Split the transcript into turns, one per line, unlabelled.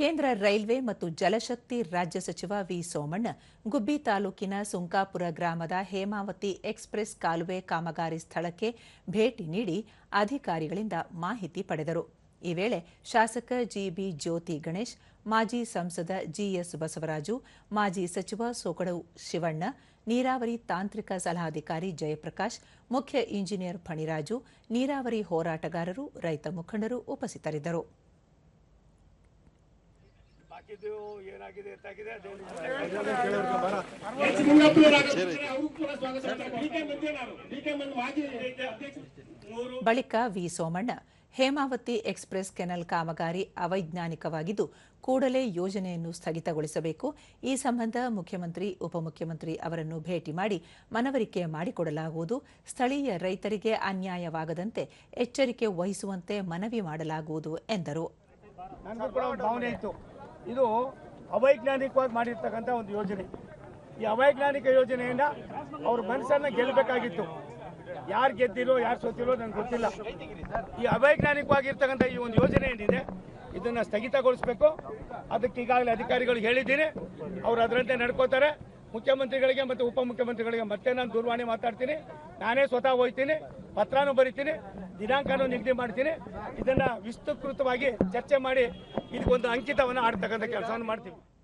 ಕೇಂದ್ರ ರೈಲ್ವೆ ಮತ್ತು ಜಲಶಕ್ತಿ ರಾಜ್ಯ ಸಚಿವ ವಿ ಸೋಮಣ್ಣ, ಗುಬ್ಬಿ ತಾಲೂಕಿನ ಸುಂಕಾಪುರ ಗ್ರಾಮದ ಹೇಮಾವತಿ ಎಕ್ಸ್ಪ್ರೆಸ್ ಕಾಲುವೆ ಕಾಮಗಾರಿ ಸ್ಥಳಕ್ಕೆ ಭೇಟಿ ನೀಡಿ ಅಧಿಕಾರಿಗಳಿಂದ ಮಾಹಿತಿ ಪಡೆದರು. ಈ ವೇಳೆ ಶಾಸಕ ಜಿಬಿ ಜ್ಯೋತಿ ಗಣೇಶ್, ಮಾಜಿ ಸಂಸದ ಜಿಎಸ್ ಬಸವರಾಜು, ಮಾಜಿ ಸಚಿವ ಸೋಕಡೌ ಶಿವಣ್ಣ, ನೀರಾವರಿ ತಾಂತ್ರಿಕ ಸಲಹಾಧಿಕಾರಿ ಜಯಪ್ರಕಾಶ್, ಮುಖ್ಯ ಇಂಜಿನಿಯರ್ ಫಣಿರಾಜು, ನೀರಾವರಿ ಹೋರಾಟಗಾರರು, ರೈತ ಮುಖಂಡರು ಉಪಸ್ಥಿತರಿದ್ದರು.
ಬಾಕಿದು ಏನಾಗಿದೆ ಎತ್ತಾಗಿದೆ
ಬಳಿಕ V Somanna Hemavathi express canal ಕಾಮಗಾರಿ ಅವೈಜ್ಞಾನಿಕವಾಗಿದ್ದು ಕೂಡಲೇ ಯೋಜನೆಯನ್ನು ಸ್ಥಗಿತಗೊಳಿಸಬೇಕು. ಈ ಸಂಬಂಧ ಮುಖ್ಯಮಂತ್ರಿ ಉಪಮುಖ್ಯಮಂತ್ರಿ ಅವರನ್ನು ಭೇಟಿ ಮಾಡಿ ಮನವರಿಕೆ ಮಾಡಿಕೊಡಲಾಗುವುದು. ಸ್ಥಳೀಯ ರೈತರಿಗೆ ಅನ್ಯಾಯವಾಗದಂತೆ ಎಚ್ಚರಿಕೆ ವಹಿಸುವಂತೆ ಮನವಿ ಮಾಡಲಾಗುವುದು ಎಂದರು.
ಇದು ಅವೈಜ್ಞಾನಿಕವಾಗಿ ಮಾಡಿರ್ತಕ್ಕಂಥ ಒಂದು ಯೋಜನೆ. ಈ ಅವೈಜ್ಞಾನಿಕ ಯೋಜನೆಯಿಂದ ಅವ್ರ ಮನಸ್ಸನ್ನ ಗೆಲ್ಲಬೇಕಾಗಿತ್ತು. ಯಾರು ಗೆದ್ದಿರೋ, ಯಾರು ಸೋತಿರೋ ನನಗೆ ಗೊತ್ತಿಲ್ಲ. ಈ ಅವೈಜ್ಞಾನಿಕವಾಗಿರ್ತಕ್ಕಂಥ ಈ ಒಂದು ಯೋಜನೆ ಏನಿದೆ, ಇದನ್ನ ಸ್ಥಗಿತಗೊಳಿಸಬೇಕು. ಅದಕ್ಕೆ ಈಗಾಗಲೇ ಅಧಿಕಾರಿಗಳು ಹೇಳಿದ್ದೀನಿ ಅವ್ರು ಅದರಂತೆ ನಡ್ಕೋತಾರೆ. ಮುಖ್ಯಮಂತ್ರಿಗಳಿಗೆ ಮತ್ತು ಉಪಮುಖ್ಯಮಂತ್ರಿಗಳಿಗೆ ಮತ್ತೆ ನಾನು ದೂರವಾಣಿ ಮಾತಾಡ್ತೀನಿ. ನಾನೇ ಸ್ವತಃ ಹೋಗ್ತೀನಿ, ಪತ್ರನೂ ಬರಿತೀನಿ, ದಿನಾಂಕನೂ ನಿಗದಿ ಮಾಡ್ತೀನಿ. ಇದನ್ನು ವಿಸ್ತೃತವಾಗಿ ಚರ್ಚೆ ಮಾಡಿ ಇದಕ್ಕೊಂದು ಅಂಕಿತವನ್ನು ಆಡ್ತಕ್ಕಂಥ ಕೆಲಸವನ್ನು ಮಾಡ್ತೀವಿ.